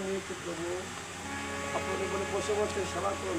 নিয়েছি প্রভু আপনাদের বলে বসে বসে সেবা করুন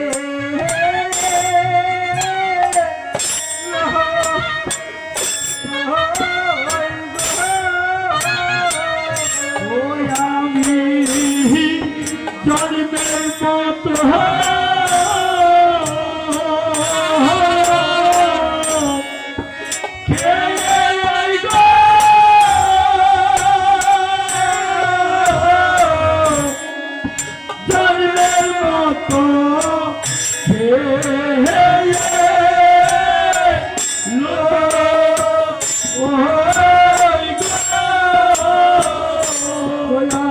Hola.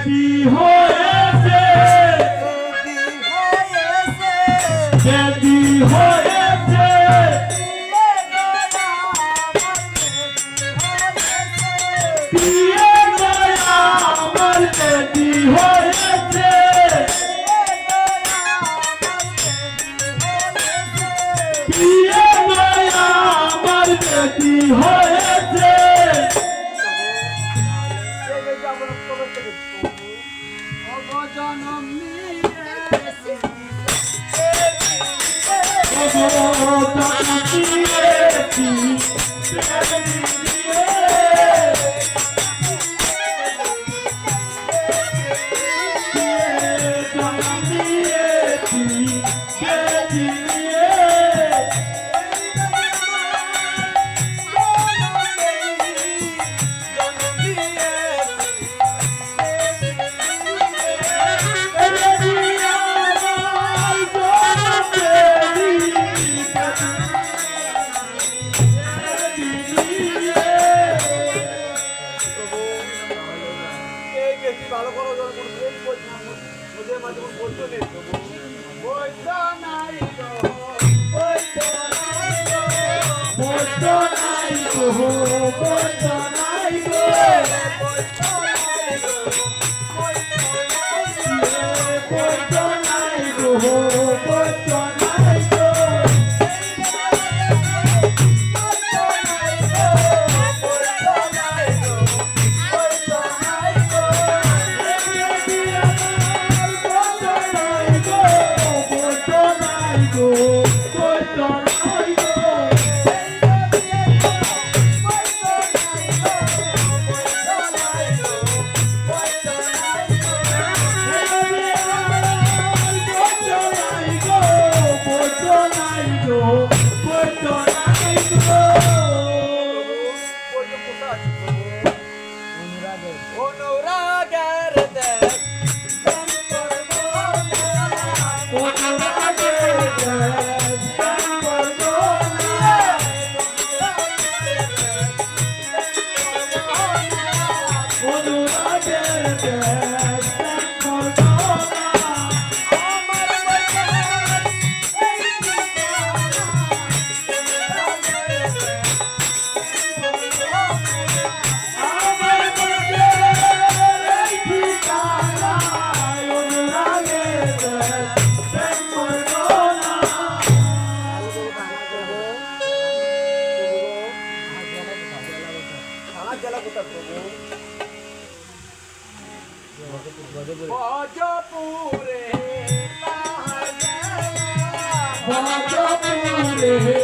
যদি হয় Oh, গজপুরে। গজপুরে।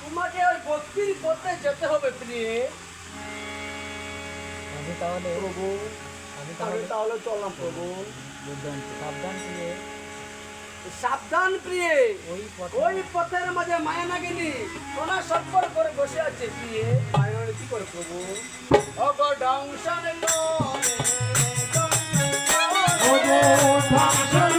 তোমাকে ওই ভক্তির পথে যেতে হবে প্রিয়ে আমি তাহলে প্রভু আমি তাহলে তাহলে চললাম প্রভু। সাবধান দিয়ে সাবধান প্রিয়ে। ওই পথে ওই পথের মাঝে মায়া নাগিনী কোনা সব্বর করে বসে আছে প্রিয়ে। মায়ের কি করে প্রভু? অগ ডাংশন বাহির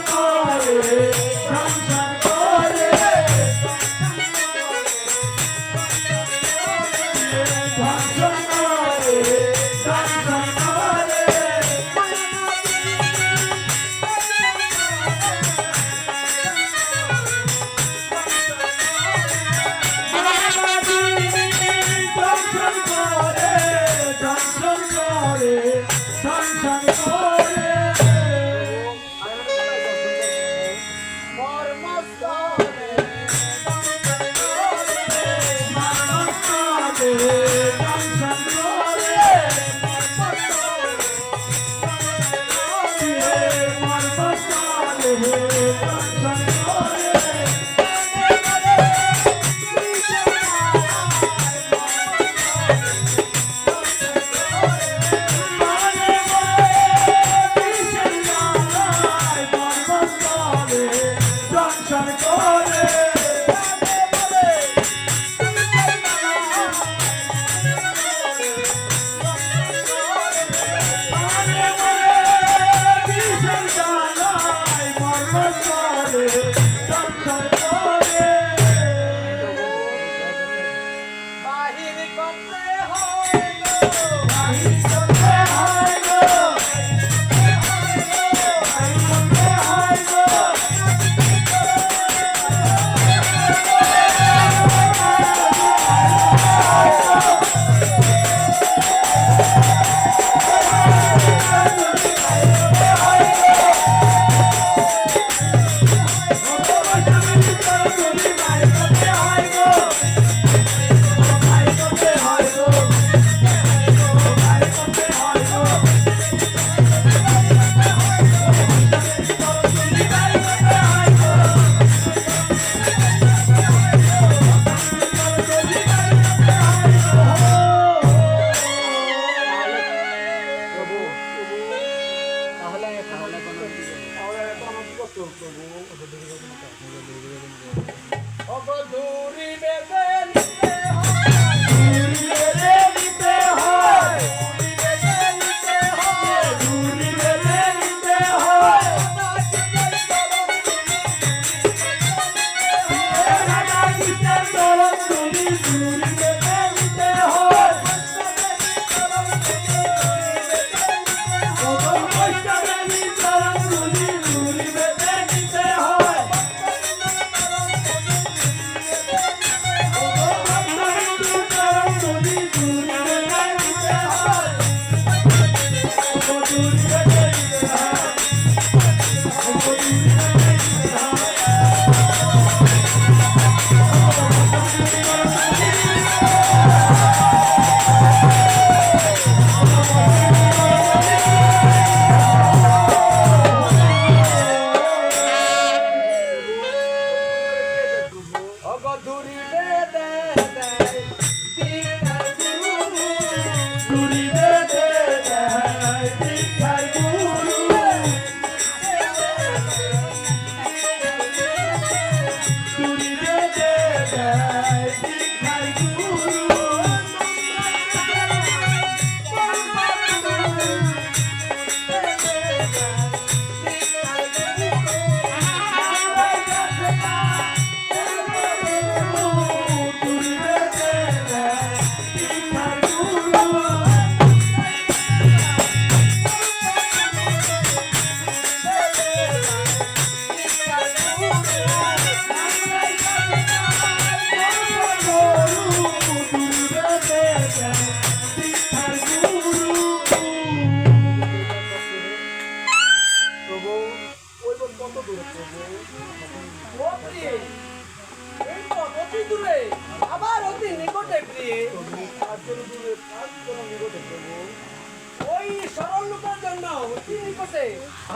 নিকটে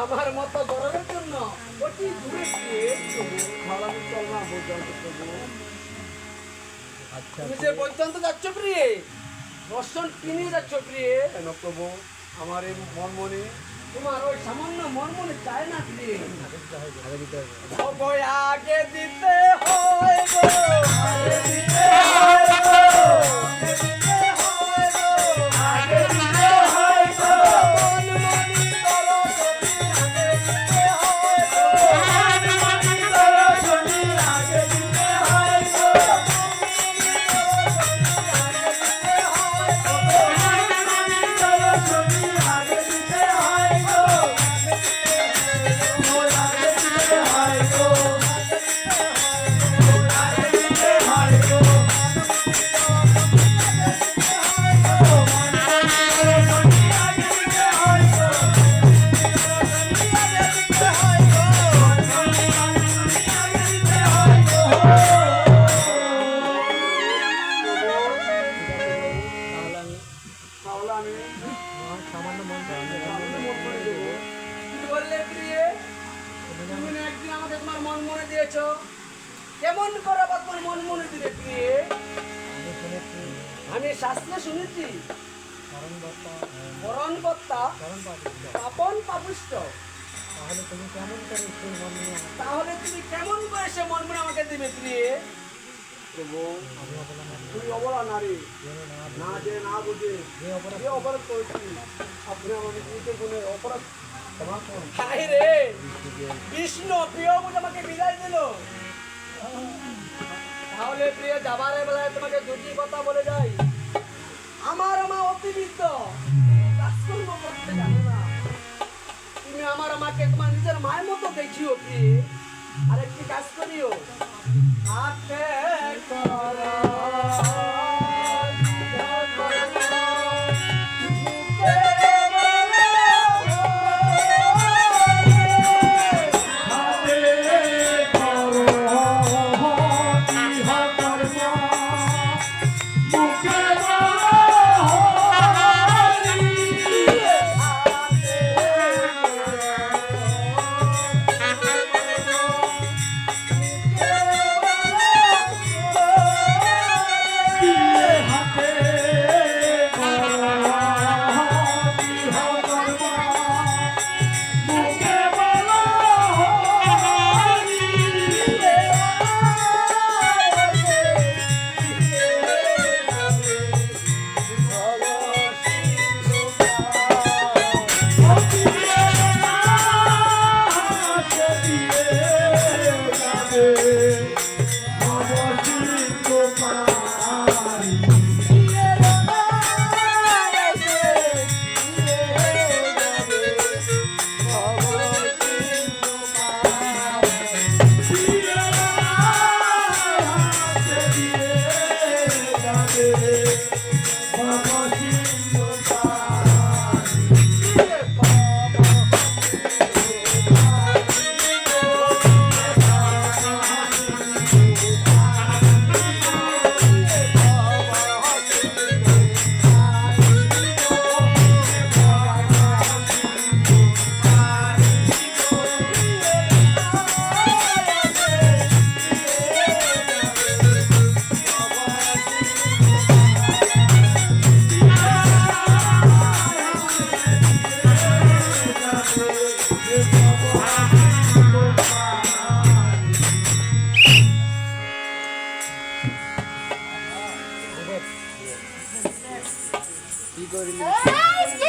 আমার মতো গরমের জন্য অতি দূরে চল না আচ্ছা তুমি যে পর্যন্ত যাচ্ছ প্রিয়ে দর্শন কিনে যাচ্ছ প্রিয়ে। কেন প্রভু আমার এই মনমনি তোমার ওই সামান্য মন মনে চায় না প্রিয়ে। আগে দিতে আগে দিতে হয় গো আগে দিতে হয়। শাস্ত্রে শুনেছি। বরণ কর্তা পাপিষ্ট পাপন পাপুষ্ট। তাহলে তুমি কেমন করে মন তাহলে তুমি কেমন করে সে মন মনে আমাকে দিবে প্রিয়ে প্রভু আমি অবলা নারী তুই অবলা নারী। না যে না বুঝে। যে অপরাধ করেছি আপনি আমাকে নিজের গুণে অপরাধ ক্ষমা রে! কৃষ্ণ প্রিয় বুঝে আমাকে বিদায় দিল। তাহলে প্রিয় যাবার বেলায় তোমাকে দুটি কথা বলে যাই। আমার মা অতিরিক্ত। কাজকর্ম করতে জানো না। তুমি আমার মাকে তোমার নিজের মায়ের মতো দেখিও আর আরেকটি কাজ করিও। হাতে কি করলি